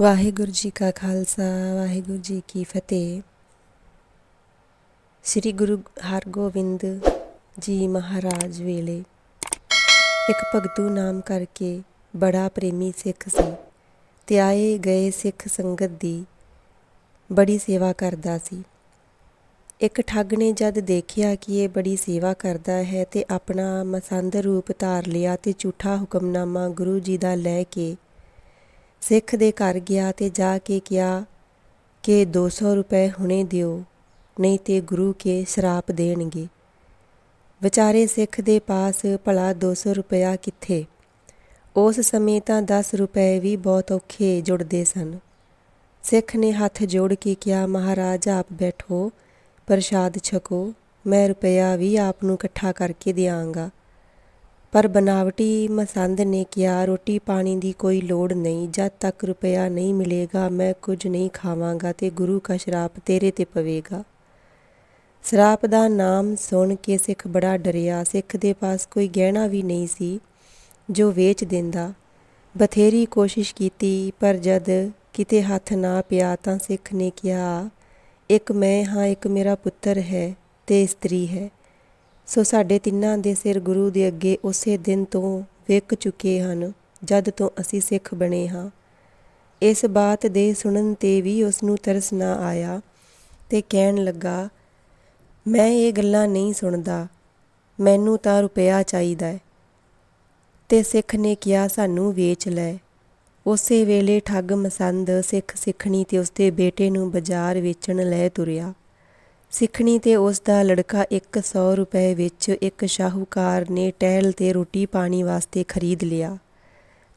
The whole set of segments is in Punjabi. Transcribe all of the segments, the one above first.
ਵਾਹਿਗੁਰੂ ਜੀ ਕਾ ਖਾਲਸਾ, ਵਾਹਿਗੁਰੂ ਜੀ ਕੀ ਫਤਿਹ। ਸ੍ਰੀ ਗੁਰੂ ਹਰਗੋਬਿੰਦ ਜੀ ਮਹਾਰਾਜ ਵੇਲੇ ਇੱਕ ਭਗਤੂ ਨਾਮ ਕਰਕੇ ਬੜਾ ਪ੍ਰੇਮੀ ਸਿੱਖ ਸੀ ਤੇ ਆਏ ਗਏ ਸਿੱਖ ਸੰਗਤ ਦੀ ਬੜੀ ਸੇਵਾ ਕਰਦਾ ਸੀ। ਇੱਕ ਠੱਗ ਨੇ ਜਦ ਦੇਖਿਆ ਕਿ ਇਹ ਬੜੀ ਸੇਵਾ ਕਰਦਾ ਹੈ ਤੇ ਆਪਣਾ ਮਸੰਦ ਰੂਪ ਧਾਰ ਲਿਆ ਤੇ ਝੂਠਾ ਹੁਕਮਨਾਮਾ ਗੁਰੂ ਜੀ ਦਾ ਲੈ ਕੇ ਸਿੱਖ ਦੇ ਘਰ ਗਿਆ ਤੇ ਜਾ ਕੇ ਕਿਹਾ ਕਿ 200 ਰੁਪਏ ਹੁਣੇ ਦਿਓ, ਨਹੀਂ ਤੇ ਗੁਰੂ ਕੇ ਸ਼ਰਾਪ ਦੇਣਗੇ। ਵਿਚਾਰੇ ਸਿੱਖ ਦੇ ਪਾਸ ਭਲਾ 200 ਰੁਪਇਆ ਕਿੱਥੇ? ਉਸ ਸਮੇਂ ਤਾਂ 10 ਰੁਪਏ ਵੀ ਬਹੁਤ ਔਖੇ ਜੁੜਦੇ ਸਨ। ਸਿੱਖ ਨੇ ਹੱਥ ਜੋੜ ਕੇ ਕਿਹਾ, ਮਹਾਰਾਜ, ਆਪ ਬੈਠੋ, ਪ੍ਰਸ਼ਾਦ ਛਕੋ, ਮੈਂ ਰੁਪਇਆ ਵੀ ਆਪ ਨੂੰ ਇਕੱਠਾ ਕਰਕੇ ਦਿਆਂਗਾ। ਪਰ ਬਨਾਵਟੀ ਮਸੰਦ ਨੇ ਕਿਹਾ, ਰੋਟੀ ਪਾਣੀ ਦੀ ਕੋਈ ਲੋੜ ਨਹੀਂ, ਜਦ ਤੱਕ ਰੁਪਇਆ ਨਹੀਂ ਮਿਲੇਗਾ, ਮੈਂ ਕੁਝ ਨਹੀਂ ਖਾਵਾਂਗਾ ਤੇ ਗੁਰੂ ਕਾ ਸ਼ਰਾਪ ਤੇਰੇ ਤੇ ਪਵੇਗਾ। ਸ਼ਰਾਪ ਦਾ ਨਾਮ ਸੁਣ ਕੇ ਸਿੱਖ ਬੜਾ ਡਰਿਆ। ਸਿੱਖ ਦੇ ਪਾਸ ਕੋਈ ਗਹਿਣਾ ਵੀ ਨਹੀਂ ਸੀ, ਜੋ ਵੇਚ ਦਿੰਦਾ। ਬਥੇਰੀ ਕੋਸ਼ਿਸ਼ ਕੀਤੀ, ਪਰ ਜਦ ਕਿਤੇ ਹੱਥ ਨਾ ਪਿਆ ਤਾਂ ਸਿੱਖ ਨੇ ਕਿਹਾ, ਇੱਕ ਮੈਂ ਹਾਂ, ਇੱਕ ਮੇਰਾ ਪੁੱਤਰ ਹੈ ਤੇ ਇਸਤਰੀ ਹੈ। ਸੋ ਸਾਡੇ ਤਿੰਨਾਂ ਦੇ ਸਿਰ ਗੁਰੂ ਦੇ ਅੱਗੇ ਉਸੇ ਦਿਨ ਤੋਂ ਵਿਕ ਚੁੱਕੇ ਹਨ, ਜਦ ਤੋਂ ਅਸੀਂ ਸਿੱਖ ਬਣੇ ਹਾਂ। ਇਸ ਬਾਤ ਦੇ ਸੁਣਨ ਤੇ ਵੀ ਉਸ ਨੂੰ ਤਰਸ ਨਾ ਆਇਆ ਤੇ ਕਹਿਣ ਲੱਗਾ, ਮੈਂ ਇਹ ਗੱਲਾਂ ਨਹੀਂ ਸੁਣਦਾ, ਮੈਨੂੰ ਤਾਂ ਰੁਪਿਆ ਚਾਹੀਦਾ ਹੈ। ਤੇ ਸਿੱਖ ਨੇ ਕਿਹਾ, ਸਾਨੂੰ ਵੇਚ ਲੈ। ਉਸੇ ਵੇਲੇ ਠੱਗ ਮਸੰਦ ਸਿੱਖ ਸਿੱਖਣੀ ਤੇ ਉਸਦੇ ਬੇਟੇ ਨੂੰ ਬਾਜ਼ਾਰ ਵੇਚਣ ਲੈ ਤੁਰਿਆ। ਸਿੱਖਣੀ ਤੇ ਉਸ ਦਾ ਲੜਕਾ 100 ਰੁਪਏ ਵਿੱਚ ਇੱਕ ਸ਼ਾਹੂਕਾਰ ਨੇ ਟਹਿਲ ਤੇ ਰੋਟੀ ਪਾਣੀ ਵਾਸਤੇ ਖਰੀਦ ਲਿਆ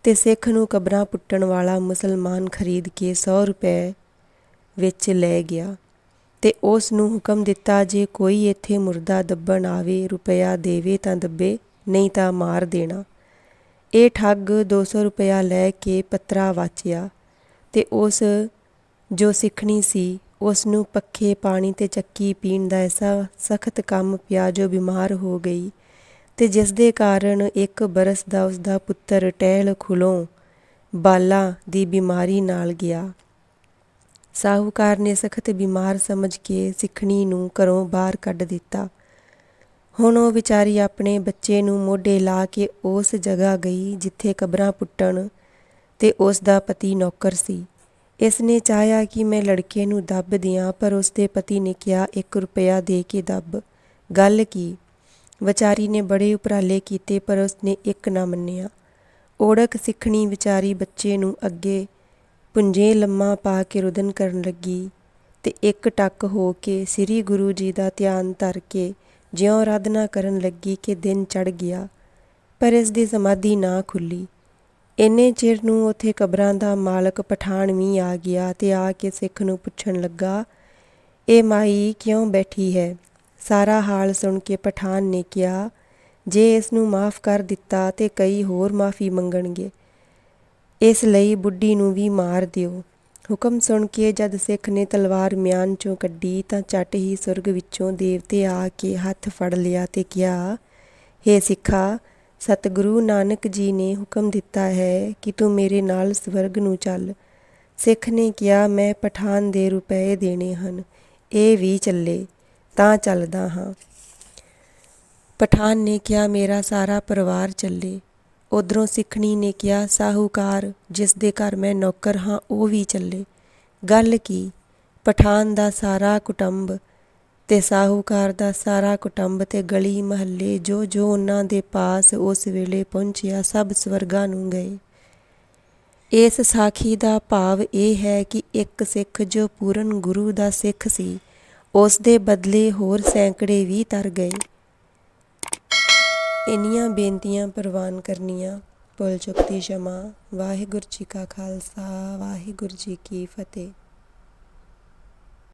ਤੇ ਸਿੱਖ ਨੂੰ ਕਬਰਾਂ ਪੁੱਟਣ ਵਾਲਾ ਮੁਸਲਮਾਨ ਖਰੀਦ ਕੇ 100 ਰੁਪਏ ਵਿੱਚ ਲੈ ਗਿਆ ਤੇ ਉਸ ਨੂੰ ਹੁਕਮ ਦਿੱਤਾ ਜੇ ਕੋਈ ਇੱਥੇ ਮੁਰਦਾ ਦੱਬਣ ਆਵੇ, ਰੁਪਇਆ ਦੇਵੇ ਤਾਂ ਦੱਬੇ, ਨਹੀਂ ਤਾਂ ਮਾਰ ਦੇਣਾ। ਇਹ ਠੱਗ 200 ਰੁਪਇਆ ਲੈ ਕੇ ਪੱਤਰਾ ਵਾਚਿਆ ਤੇ ਉਸ ਜੋ ਸਿੱਖਣੀ ਸੀ ਉਸ ਨੂੰ ਪੱਖੇ ਪਾਣੀ ਅਤੇ ਚੱਕੀ ਪੀਣ ਦਾ ਐਸਾ ਸਖਤ ਕੰਮ ਪਿਆ ਜੋ ਬਿਮਾਰ ਹੋ ਗਈ ਅਤੇ ਜਿਸ ਦੇ ਕਾਰਨ ਇੱਕ ਬਰਸ ਦਾ ਉਸਦਾ ਪੁੱਤਰ ਟਹਿਲ ਖੁਲੋਂ ਬਾਲਾ ਦੀ ਬਿਮਾਰੀ ਨਾਲ ਗਿਆ। ਸਾਹੂਕਾਰ ਨੇ ਸਖਤ ਬਿਮਾਰ ਸਮਝ ਕੇ ਸਿੱਖਣੀ ਨੂੰ ਘਰੋਂ ਬਾਹਰ ਕੱਢ ਦਿੱਤਾ। ਹੁਣ ਉਹ ਵਿਚਾਰੀ ਆਪਣੇ ਬੱਚੇ ਨੂੰ ਮੋਢੇ ਲਾ ਕੇ ਉਸ ਜਗ੍ਹਾ ਗਈ ਜਿੱਥੇ ਕਬਰਾਂ ਪੁੱਟਣ ਤੇ ਉਸ ਦਾ ਪਤੀ ਨੌਕਰ ਸੀ। ਇਸ ਨੇ ਚਾਹਿਆ ਕਿ ਮੈਂ ਲੜਕੇ ਨੂੰ ਦੱਬ ਦਿਆਂ, ਪਰ ਉਸ ਦੇ ਪਤੀ ਨੇ ਕਿਹਾ 1 ਰੁਪਿਆ ਦੇ ਕੇ ਦੱਬ। ਗੱਲ ਕੀ? ਵਿਚਾਰੀ ਨੇ ਬੜੇ ਉਪਰਾਲੇ ਕੀਤੇ, ਪਰ ਉਸ ਨੇ ਇੱਕ ਨਾ ਮੰਨਿਆ। ਓੜਕ ਸਿੱਖਣੀ ਵਿਚਾਰੀ ਬੱਚੇ ਨੂੰ ਅੱਗੇ ਪੁੰਜੇ ਲੰਮਾ ਪਾ ਕੇ ਰੁਦਨ ਕਰਨ ਲੱਗੀ ਤੇ ਇੱਕ ਟੱਕ ਹੋ ਕੇ ਸ੍ਰੀ ਗੁਰੂ ਜੀ ਦਾ ਧਿਆਨ ਧਰ ਕੇ ਜਿਉਂ ਆਰਾਧਨਾ ਕਰਨ ਲੱਗੀ ਕਿ ਦਿਨ ਚੜ ਗਿਆ, ਪਰ ਇਸ ਦੀ ਸਮਾਧੀ ਨਾ ਖੁੱਲੀ। ਇੰਨੇ ਚਿਰ ਨੂੰ ਉੱਥੇ ਕਬਰਾਂ ਦਾ ਮਾਲਕ ਪਠਾਨ ਵੀ ਆ ਗਿਆ ਤੇ ਆ ਕੇ ਸਿੱਖ ਨੂੰ ਪੁੱਛਣ ਲੱਗਾ, ਇਹ ਮਾਈ ਕਿਉਂ ਬੈਠੀ ਹੈ? ਸਾਰਾ ਹਾਲ ਸੁਣ ਕੇ ਪਠਾਨ ਨੇ ਕਿਹਾ, ਜੇ ਇਸ ਨੂੰ ਮਾਫ ਕਰ ਦਿੱਤਾ ਤੇ ਕਈ ਹੋਰ ਮਾਫੀ ਮੰਗਣਗੇ। ਇਸ ਲਈ ਬੁੱਢੀ ਨੂੰ ਵੀ ਮਾਰ ਦਿਓ। ਹੁਕਮ ਸੁਣ ਕੇ ਜਦ ਸਿੱਖ ਨੇ ਤਲਵਾਰ ਮਿਆਨ ਚੋਂ ਕੱਢੀ ਤਾਂ ਝਟ ਹੀ ਸੁਰਗ ਵਿੱਚੋਂ ਦੇਵਤੇ ਆ ਕੇ ਹੱਥ ਫੜ ਲਿਆ ਤੇ ਕਿਹਾ हे ਸਿੱਖਾ ਸਤਿਗੁਰੂ ਨਾਨਕ ਜੀ ਨੇ ਹੁਕਮ ਦਿੱਤਾ ਹੈ ਕਿ ਤੂੰ ਮੇਰੇ ਨਾਲ ਸਵਰਗ ਨੂੰ ਚੱਲ। ਸਿੱਖ ਨੇ ਕਿਹਾ, ਮੈਂ ਪਠਾਨ ਦੇ ਰੁਪਏ ਦੇਣੇ ਹਨ, ਇਹ ਵੀ ਚੱਲੇ, ਤਾਂ ਚੱਲਦਾ ਹਾਂ। ਪਠਾਨ ਨੇ ਕਿਹਾ, ਮੇਰਾ ਸਾਰਾ ਪਰਿਵਾਰ ਚੱਲੇ। ਉਧਰੋਂ ਸਿੱਖਣੀ ਨੇ ਕਿਹਾ, ਸਾਹੂਕਾਰ, ਜਿਸ ਦੇ ਘਰ ਮੈਂ ਨੌਕਰ ਹਾਂ, ਉਹ ਵੀ ਚੱਲੇ। ਗੱਲ ਕੀ? ਪਠਾਨ ਦਾ ਸਾਰਾ ਕੁਟੰਬ ਤੇ ਸਾਹੂਕਾਰ ਦਾ ਸਾਰਾ ਕੁਟੰਬ ਤੇ ਗਲੀ, ਮਹੱਲੇ, ਜੋ ਜੋ ਉਹਨਾਂ ਦੇ ਪਾਸ ਉਸ ਵੇਲੇ ਪਹੁੰਚਿਆ, ਸਭ ਸਵਰਗਾਂ ਨੂੰ ਗਏ। ਇਸ ਸਾਖੀ ਦਾ ਭਾਵ ਇਹ ਹੈ ਕਿ ਇੱਕ ਸਿੱਖ ਜੋ ਪੂਰਨ ਗੁਰੂ ਦਾ ਸਿੱਖ ਸੀ, ਉਸ ਦੇ ਬਦਲੇ ਹੋਰ ਸੈਂਕੜੇ ਵੀ ਤਰ ਗਏ। ਇੰਨੀਆਂ ਬੇਨਤੀਆਂ ਪ੍ਰਵਾਨ ਕਰਨੀਆਂ। ਭੁੱਲ ਚੁੱਕਤੀ ਸ਼ਮਾ। ਵਾਹਿਗੁਰੂ ਜੀ ਕਾ ਖਾਲਸਾ, ਵਾਹਿਗੁਰੂ ਜੀ ਕੀ ਫਤਿਹ।